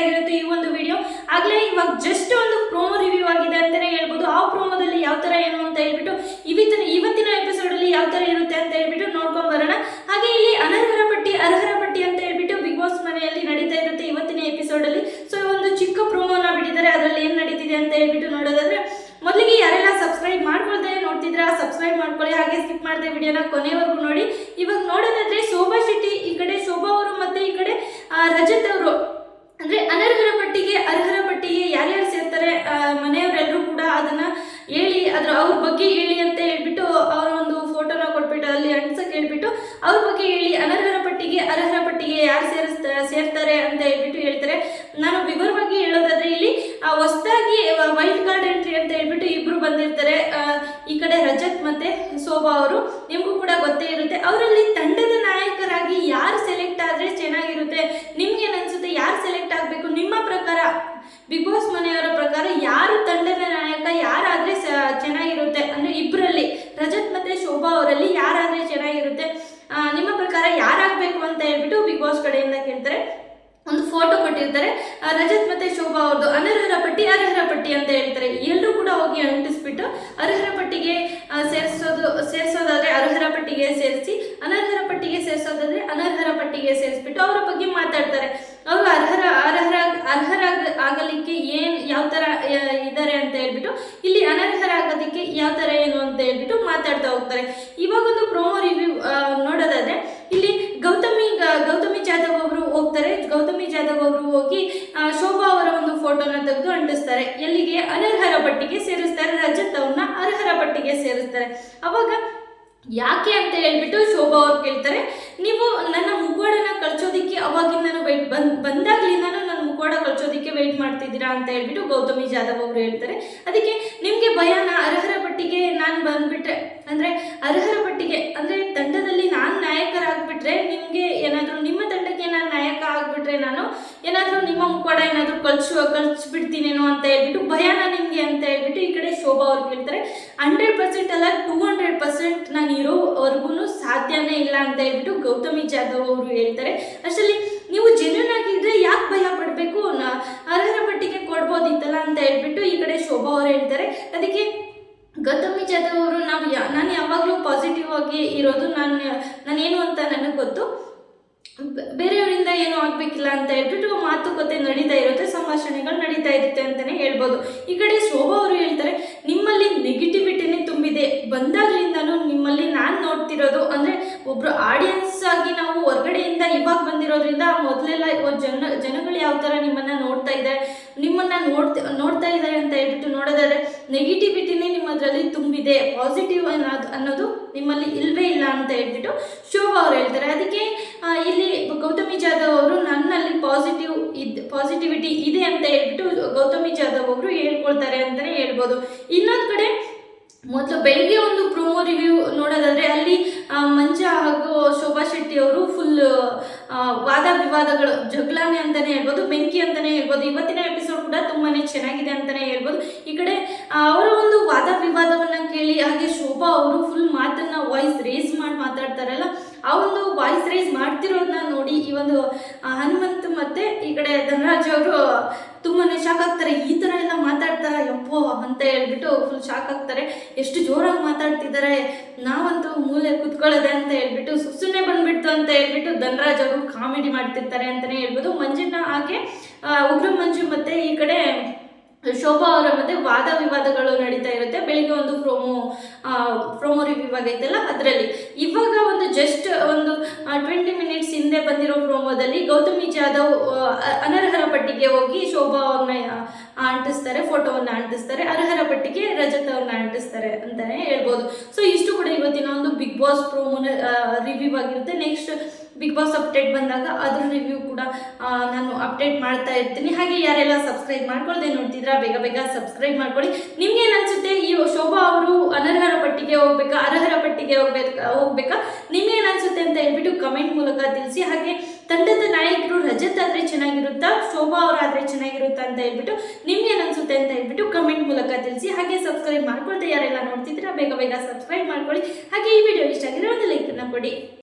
ಆಗಿರುತ್ತೆ ಈ ಒಂದು ವಿಡಿಯೋ ಆಗ್ಲೇ ಇವಾಗ ಜಸ್ಟ್ ಒಂದು ಪ್ರೋಮೋ ರಿವ್ಯೂ ಆಗಿದೆ ಅಂತಾನೆ ಹೇಳ್ಬೋದು. ಆ ಪ್ರೋಮೋದಲ್ಲಿ ಯಾವ ತರ ಏನು ಅಂತ ಹೇಳ್ಬಿಟ್ಟು ಇವತ್ತಿನ ಇವತ್ತಿನ ಎಪಿಸೋಡ್ ಅಲ್ಲಿ ಯಾವ ತರ ಇರುತ್ತೆ ಅಂತ ಹೇಳ್ಬಿಟ್ಟು ನೋಡ್ಕೊಂಡು ಬರೋಣ. ಹಾಗೆ ಇಲ್ಲಿ ಅನರ್ಹರ ಪಟ್ಟಿ ಅರ್ಹರ ಪಟ್ಟಿ ಅಂತ ಹೇಳ್ಬಿಟ್ಟು ಬಿಗ್ ಬಾಸ್ ಮನೆಯಲ್ಲಿ ನಡೀತಾ ಇರುತ್ತೆ ಇವತ್ತಿನ ಎಪಿಸೋಡ್ ಅಲ್ಲಿ. ಸೊ ಒಂದು ಚಿಕ್ಕ ಪ್ರೋಮೋನ ಬಿಟ್ಟಿದ್ದಾರೆ. ಅದರಲ್ಲಿ ಏನು ನಡೀತಿದೆ ಅಂತ ಹೇಳ್ಬಿಟ್ಟು ನೋಡೋದಾದ್ರೆ, ಮೊದಲಿಗೆ ಯಾರೆಲ್ಲ ಸಬ್ಸ್ಕ್ರೈಬ್ ಮಾಡ್ಕೊಳ್ದೆ ನೋಡ್ತಿದ್ರೆ ಸಬ್ಸ್ಕ್ರೈಬ್ ಮಾಡ್ಕೊಳ್ಳಿ. ಹಾಗೆ ಸ್ಕಿಪ್ ಮಾಡಿದೆ ವಿಡಿಯೋನ ಕೊನೆವರೆಗೂ ನೋಡಿ. ಇವಾಗ ನೋಡೋದಾದ್ರೆ ಶೋಭಾ ಶೆಟ್ಟಿ ಈ ಕಡೆ, ಶೋಭಾ ಅವರು ಮತ್ತೆ ಈ ಕಡೆ ರಜತ್ ಸೇರ್ತಾರೆ ಅಂತ ಹೇಳ್ಬಿಟ್ಟು ಹೇಳ್ತಾರೆ. ನಾನು ವಿವರವಾಗಿ ಹೇಳೋದಾದ್ರೆ ಇಲ್ಲಿ ಹೊಸದಾಗಿ ವೈಲ್ಡ್ ಕಾರ್ಡ್ ಎಂಟ್ರಿ ಅಂತ ಹೇಳ್ಬಿಟ್ಟು ಇಬ್ರು ಬಂದಿರ್ತಾರೆ. ಈ ಕಡೆ ರಜತ್ ಮತ್ತೆ ಶೋಭಾ ಅವರು. ನಿಮಗೂ ಕೂಡ ಗೊತ್ತೇ ಇರುತ್ತೆ. ಅವರಲ್ಲಿ ತಂಡದ ನಾಯಕರಾಗಿ ಯಾರು ಸೆಲೆಕ್ಟ್ ಆದ್ರೆ ಚೆನ್ನಾಗಿರುತ್ತೆ? ನಿಮ್ಗೆ ಅನ್ಸುತ್ತೆ? ಯಾರು ಸೆಲೆಕ್ಟ್ ಆಗಬೇಕು? ನಿಮ್ಮ ಪ್ರಕಾರ ಬಿಗ್ ಬಾಸ್ ಮನೆಯವರ ಪ್ರಕಾರ ಯಾರು ತಂಡದ ನಾಯಕ ಯಾರಾದ್ರೆ ಸ- ಚೆನ್ನಾಗಿರುತ್ತೆ ಅಂದ್ರೆ ಇಬ್ಬರಲ್ಲಿ ರಜತ್ ಮತ್ತೆ ಶೋಭಾ ಅವರಲ್ಲಿ ಯಾರಾದ್ರೆ ಚೆನ್ನಾಗಿರುತ್ತೆ ಆ, ನಿಮ್ಮ ಪ್ರಕಾರ ಯಾರಾಗಬೇಕು ಅಂತ ಹೇಳ್ಬಿಟ್ಟು ಬಿಗ್ ಬಾಸ್ ಕಡೆಯಿಂದ ಕೇಳ್ತಾರೆ. ಒಂದು ಫೋಟೋ ಕೊಟ್ಟಿರ್ತಾರೆ. ರಜತ್ ಮತ್ತೆ ಶೋಭಾ ಅವ್ರದ್ದು ಅನರ್ಹರ ಪಟ್ಟಿ, ಅರ್ಹರ ಪಟ್ಟಿ ಅಂತ ಹೇಳ್ತಾರೆ. ಎಲ್ಲರೂ ಕೂಡ ಹೋಗಿ ಅಂಟಿಸ್ಬಿಟ್ಟು ಅರ್ಹರ ಪಟ್ಟಿಗೆ ಸೇರಿಸೋದು ಸೇರ್ಸೋದು, ಸೇರಿಸೋದಾದ್ರೆ ಅರ್ಹರ ಪಟ್ಟಿಗೆ ಸೇರಿಸಿ, ಅನರ್ಹರ ಪಟ್ಟಿಗೆ ಸೇರಿಸೋದಾದ್ರೆ ಅನರ್ಹರ ಪಟ್ಟಿಗೆ ಸೇರಿಸ್ಬಿಟ್ಟು ಅವರ ಬಗ್ಗೆ ಮಾತಾಡ್ತಾರೆ. ಅವರು ಅರ್ಹರ ಅರ್ಹರ ಅರ್ಹರ ಆಗಲಿಕ್ಕೆ ಏನ್, ಯಾವ ತರ ಇದಾರೆ ಅಂತ ಹೇಳ್ಬಿಟ್ಟು, ಇಲ್ಲಿ ಅನರ್ಹರಾಗೋದಕ್ಕೆ ಯಾವ ತರ ಏನು ಅಂತ ಹೇಳ್ಬಿಟ್ಟು ಮಾತಾಡ್ತಾ ಹೋಗ್ತಾರೆ. ಇವಾಗ ಒಂದು ಪ್ರೋಮೋ ರಿವ್ಯೂ ನೋಡೋದಾದ್ರೆ ಇಲ್ಲಿ ಗೌತಮಿ ಗ- ಗೌತಮಿ ಜಾಧವ್ ಅವರು ಹೋಗ್ತಾರೆ ಗೌತಮಿ ಜಾಧವ್ ಅವರು ಹೋಗಿ ಆ, ಶೋಭಾ ಅವರ ಒಂದು ಫೋಟೋನ ತೆಗೆದು ಅಂಟಿಸ್ತಾರೆ. ಎಲ್ಲಿಗೆ? ಅನರ್ಹರ ಪಟ್ಟಿಗೆ ಸೇರಿಸ್ತಾರೆ. ರಜತ್ ಅವ್ರನ್ನ ಅರ್ಹರ ಪಟ್ಟಿಗೆ ಸೇರಿಸ್ತಾರೆ. ಅವಾಗ ಯಾಕೆ ಅಂತ ಹೇಳ್ಬಿಟ್ಟು ಶೋಭಾ ಅವ್ರು ಕೇಳ್ತಾರೆ. ನೀವು ನನ್ನ ಮುಖವಾಡನ ಕಳ್ಸೋದಿಕ್ಕೆ ಅವಾಗಿಂದನೂ ವೈಟ್ ಬಂದ್ ನನ್ನ ಮುಖವಾಡ ಕಳ್ಸೋದಿಕ್ಕೆ ವೆಯ್ಟ್ ಮಾಡ್ತಿದ್ದೀರಾ ಅಂತ ಹೇಳ್ಬಿಟ್ಟು ಗೌತಮಿ ಜಾಧವ್ ಅವರು ಹೇಳ್ತಾರೆ. ಅದಕ್ಕೆ ನಿಮಗೆ ಭಯನ ಅರ್ಹರ ಪಟ್ಟಿಗೆ ನಾನು ಬಂದ್ಬಿಟ್ರೆ, ಅಂದ್ರೆ ಅರ್ಹರ ಪಟ್ಟಿಗೆ, ಅಂದರೆ ತಂಡದಲ್ಲಿ ನಾನು ನಾಯಕರಾಗ್ಬಿಟ್ರೆ ನಿಮಗೆ ಏನಾದರೂ ನಿಮ್ಮ ತಂಡಕ್ಕೆ ನಾನು ನಾನು, ಏನಾದರೂ ನಿಮ್ಮ ಮುಖವಾಡ ಏನಾದರೂ ಕಳ್ಸು, ಕಳ್ಸಿಬಿಡ್ತೀನೇನೋ ಅಂತ ಹೇಳ್ಬಿಟ್ಟು, ಭಯನ ನಿಮಗೆ ಅಂತ ಹೇಳ್ಬಿಟ್ಟು ಈ ಕಡೆ ಶೋಭಾ ಅವ್ರು ಕೇಳ್ತಾರೆ. ಹಂಡ್ರೆಡ್ ಪರ್ಸೆಂಟ್ ಅಲ್ಲ, ಟೂ ಹಂಡ್ರೆಡ್ ಪರ್ಸೆಂಟ್ ನಾನು ಇರೋವರೆಗೂ ಸಾಧ್ಯನೇ ಇಲ್ಲ ಅಂತ ಹೇಳ್ಬಿಟ್ಟು ಗೌತಮಿ ಜಾಧವ್ ಅವರು ಹೇಳ್ತಾರೆ. ಅಷ್ಟರಲ್ಲಿ ನೀವು ಜೆನ್ಯೂನ್ ಆಗಿದ್ರೆ ಯಾಕೆ ಭಯ ಪಡಬೇಕು? ಅರ್ಹರ ಪಟ್ಟಿಗೆ ಕೊಡ್ಬೋದಿತ್ತಲ್ಲ ಅಂತ ಹೇಳ್ಬಿಟ್ಟು ಈ ಕಡೆ ಶೋಭಾ ಅವರು ಹೇಳ್ತಾರೆ. ಅದಕ್ಕೆ ಗೌತಮಿ ಜಾಧವ್ ಅವರು, ನಾವು ಯಾ, ನಾನು ಯಾವಾಗಲೂ ಪಾಸಿಟಿವ್ ಆಗಿ ಇರೋದು ನಾನು, ನಾನೇನು ಅಂತ ನನಗೆ ಗೊತ್ತು. ಬೆ- ಬೇರೆಯವರಿಂದ ಏನು ಆಗಬೇಕಿಲ್ಲ ಅಂತ ಹೇಳ್ಬಿಟ್ಟು ಮಾತುಕತೆ ನಡೀತಾ ಇರುತ್ತೆ, ಸಂಭಾಷಣೆಗಳು ನಡೀತಾ ಇರುತ್ತೆ ಅಂತಾನೆ ಹೇಳ್ಬೋದು. ಈ ಕಡೆ ಶೋಭಾ ಅವರು ಹೇಳ್ತಾರೆ, ನಿಮ್ಮಲ್ಲಿ ನೆಗೆಟಿವಿಟಿನೇ ತುಂಬಿದೆ. ಬಂದಾಗ್ಲಿಂದನೂ ನಿಮ್ಮಲ್ಲಿ ನಾನು ನೋಡ್ತಿರೋದು ಅಂದ್ರೆ ಒಬ್ರು ಆಡಿಯನ್ಸ್ ಆಗಿ ನಾವು ಹೊರಗಡೆಯಿಂದ ಇವಾಗ ಬಂದಿರೋದ್ರಿಂದ ಮೊದಲೆಲ್ಲ ಜನ, ಜನಗಳು ಯಾವ ಥರ ನಿಮ್ಮನ್ನ ನೋಡ್ತಾ ಇದ್ದಾರೆ, ನಿಮ್ಮನ್ನ ನೋಡ್ತಾ ನೋಡ್ತಾ ಇದ್ದಾರೆ ಅಂತ ಹೇಳ್ಬಿಟ್ಟು ನೋಡೋದಾದ್ರೆ ನೆಗೆಟಿವಿಟಿನೇ ನಿಮ್ಮದ್ರಲ್ಲಿ ತುಂಬಿದೆ. ಪಾಸಿಟಿವ್ ಅನ್ನೋದು ಅನ್ನೋದು ನಿಮ್ಮಲ್ಲಿ ಇಲ್ವೇ ಇಲ್ಲ ಅಂತ ಹೇಳ್ಬಿಟ್ಟು ಶೋಭಾ ಅವ್ರು ಹೇಳ್ತಾರೆ. ಅದಕ್ಕೆ ಆ, ಇಲ್ಲಿ ಗೌತಮಿ ಜಾಧವ್ ಅವರು ನನ್ನಲ್ಲಿ ಪಾಸಿಟಿವ್ ಇದ್ ಪಾಸಿಟಿವಿಟಿ ಇದೆ ಅಂತ ಹೇಳ್ಬಿಟ್ಟು ಗೌತಮಿ ಜಾಧವ್ ಅವರು ಹೇಳ್ಕೊಳ್ತಾರೆ ಅಂತಲೇ ಹೇಳ್ಬೋದು. ಇನ್ನೊಂದು ಕಡೆ, ಮೊದಲು ಬೆಳಿಗ್ಗೆ ಒಂದು ಪ್ರೋಮೋ ರಿವ್ಯೂ ನೋಡೋದಾದರೆ ಅಲ್ಲಿ ಮಂಜ ಹಾಗೂ ಶೋಭಾ ಶೆಟ್ಟಿ ಅವರು ಫುಲ್ ವಾದ ವಿವಾದಗಳು, ಜಗಳಾನೆ ಅಂತಾನೆ ಹೇಳ್ಬೋದು, ಬೆಂಕಿ ಅಂತಾನೆ ಹೇಳ್ಬೋದು. ಇವತ್ತಿನ ಎಪಿಸೋಡ್ ಕೂಡ ತುಂಬಾನೇ ಚೆನ್ನಾಗಿದೆ ಅಂತಾನೆ ಹೇಳ್ಬೋದು. ಈ ಕಡೆ ಅವರ ಒಂದು ವಾದ ವಿವಾದವನ್ನು ಕೇಳಿ ಹಾಗೆ ಶೋಭಾ ಅವರು ಫುಲ್ ಮಾತನ್ನ ವಾಯ್ಸ್ ರೇಸ್ ಮಾಡಿ ಮಾತಾಡ್ತಾರಲ್ಲ, ಆ ಒಂದು ವಾಯ್ಸ್ ರೇಸ್ ಮಾಡ್ತಿರೋದನ್ನ ನೋಡಿ ಈ ಒಂದು ಹನುಮಂತ್ ಮತ್ತೆ ಈ ಕಡೆ ಧನರಾಜ್ ಅವರು ತುಂಬಾನೇ ಶಾಕ್ ಆಗ್ತಾರೆ. ಈ ಥರ ಎಲ್ಲ ಮಾತಾಡ್ತಾರ? ಯಪ್ಪೋ ಅಂತ ಹೇಳ್ಬಿಟ್ಟು ಫುಲ್ ಶಾಕ್ ಆಗ್ತಾರೆ. ಎಷ್ಟು ಜೋರಾಗಿ ಮಾತಾಡ್ತಿದ್ದಾರೆ ನಾವಂತೂ ಮೂಲೆ ಕುತ್ಕೊಳ್ಳೋದೆ ಅಂತ ಹೇಳ್ಬಿಟ್ಟು ಸುಮ್ಮನೆ ಬಂದ್ಬಿಡ್ತು ಅಂತ ಹೇಳ್ಬಿಟ್ಟು ಧನರಾಜ್ ಅವರು ಕಾಮಿಡಿ ಮಾಡ್ತಿರ್ತಾರೆ ಅಂತಲೇ ಹೇಳ್ಬೋದು. ಮಂಜುನಾ ಹಾಗೆ ಉಗ್ರ ಮಂಜು ಮತ್ತೆ ಈ ಕಡೆ ಶೋಭಾ ಅವರ ಮಧ್ಯೆ ವಾದ ವಿವಾದಗಳು ನಡೀತಾ ಇರುತ್ತೆ. ಬೆಳಿಗ್ಗೆ ಒಂದು ಪ್ರೋಮೋ ಪ್ರೋಮೋ ರಿವ್ಯೂ ಆಗೈತಲ್ಲ, ಅದರಲ್ಲಿ. ಇವಾಗ ಒಂದು ಜಸ್ಟ್ ಒಂದು ಟ್ವೆಂಟಿ ಮಿನಿಟ್ಸ್ ಹಿಂದೆ ಬಂದಿರೋ ಪ್ರೋಮೋದಲ್ಲಿ ಗೌತಮಿ ಜಾಧವ್ ಅನರ್ಹರ ಪಟ್ಟಿಗೆ ಹೋಗಿ ಶೋಭಾ ಅವ್ರನ್ನ ಅಂಟಿಸ್ತಾರೆ, ಫೋಟೋವನ್ನು ಅಂಟಿಸ್ತಾರೆ. ಅರ್ಹರ ಪಟ್ಟಿಗೆ ರಜತ್ ಅವ್ರನ್ನ ಅಂಟಿಸ್ತಾರೆ ಅಂತಾನೆ ಹೇಳ್ಬೋದು. ಸೊ ಇಷ್ಟು ಕೂಡ ಇವತ್ತಿನ ಒಂದು ಬಿಗ್ ಬಾಸ್ ಪ್ರೋಮೋನ ರಿವ್ಯೂ ಆಗಿರುತ್ತೆ. ನೆಕ್ಸ್ಟ್ ಬಿಗ್ ಬಾಸ್ ಅಪ್ಡೇಟ್ ಬಂದಾಗ ಅದ್ರ ರಿವ್ಯೂ ಕೂಡ ನಾನು ಅಪ್ಡೇಟ್ ಮಾಡ್ತಾ ಇರ್ತೀನಿ. ಹಾಗೆ ಯಾರೆಲ್ಲ ಸಬ್ಸ್ಕ್ರೈಬ್ ಮಾಡ್ಕೊಳ್ದೆ ನೋಡ್ತಿದ್ರ, ಬೇಗ ಬೇಗ ಸಬ್ಸ್ಕ್ರೈಬ್ ಮಾಡ್ಕೊಳ್ಳಿ ನಿಮ್ಗೆ ಏನನ್ಸುತ್ತೆ ಈ ಶೋಭಾ ಅವರು ಅನರ್ಹರ ಪಟ್ಟಿಗೆ ಹೋಗ್ಬೇಕಾ? ಅರ್ಹರ ಪಟ್ಟಿಗೆ ಹೋಗ್ಬೇಕಾ ಹೋಗ್ಬೇಕಾ? ನಿಮ್ಗೆ ಏನನ್ಸುತ್ತೆ ಅಂತ ಹೇಳ್ಬಿಟ್ಟು ಕಮೆಂಟ್ ಮೂಲಕ ತಿಳಿಸಿ. ಹಾಗೆ ತಂಡದ ನಾಯಕರು ರಜತ್ ಆದ್ರೆ ಚೆನ್ನಾಗಿರುತ್ತಾ? ಶೋಭಾ ಅವರಾದ್ರೆ ಚೆನ್ನಾಗಿರುತ್ತಾ ಅಂತ ಹೇಳ್ಬಿಟ್ಟು ನಿಮ್ಗೆ ಏನನ್ಸುತ್ತೆ ಅಂತ ಹೇಳ್ಬಿಟ್ಟು ಕಮೆಂಟ್ ಮೂಲಕ ತಿಳಿಸಿ. ಹಾಗೆ ಸಬ್ಸ್ಕ್ರೈಬ್ ಮಾಡ್ಕೊಳ್ತಾ ಯಾರೆಲ್ಲ ನೋಡ್ತಿದ್ರ, ಬೇಗ ಬೇಗ ಸಬ್ಸ್ಕ್ರೈಬ್ ಮಾಡ್ಕೊಳ್ಳಿ ಹಾಗೆ ಈ ವಿಡಿಯೋ ಇಷ್ಟ ಆಗಿದ್ರೆ ಒಂದು ಲೈಕ್ ಅನ್ನ ಕೊಡಿ.